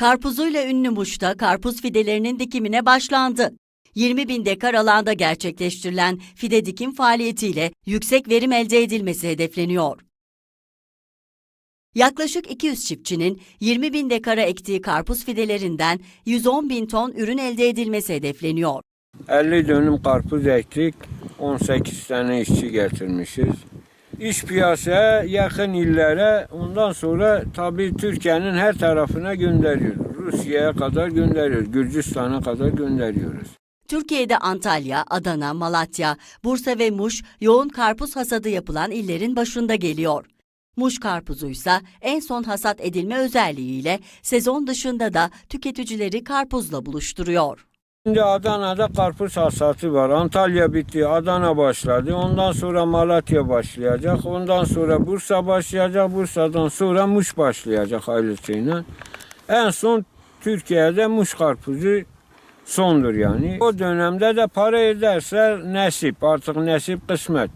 Karpuzuyla ünlü Muş'ta karpuz fidelerinin dikimine başlandı. 20 bin dekar alanda gerçekleştirilen fide dikim faaliyetiyle yüksek verim elde edilmesi hedefleniyor. Yaklaşık 200 çiftçinin 20 bin dekara ektiği karpuz fidelerinden 110 bin ton ürün elde edilmesi hedefleniyor. 50 dönüm karpuz ektik. 18 tane işçi getirmişiz. İş piyasaya yakın illere ondan sonra tabii Türkiye'nin her tarafına gönderiyoruz. Rusya'ya kadar gönderiyoruz. Gürcistan'a kadar gönderiyoruz. Türkiye'de Antalya, Adana, Malatya, Bursa ve Muş yoğun karpuz hasadı yapılan illerin başında geliyor. Muş karpuzuysa en son hasat edilme özelliğiyle sezon dışında da tüketicileri karpuzla buluşturuyor. Şimdi Adana'da karpuz hasatı var. Antalya bitti, Adana başladı. Ondan sonra Malatya başlayacak. Ondan sonra Bursa başlayacak. Bursa'dan sonra Muş başlayacak ailesiyle. En son Türkiye'de Muş karpuzu sondur yani. O dönemde de para ederse nasip, artık nasip kısmet.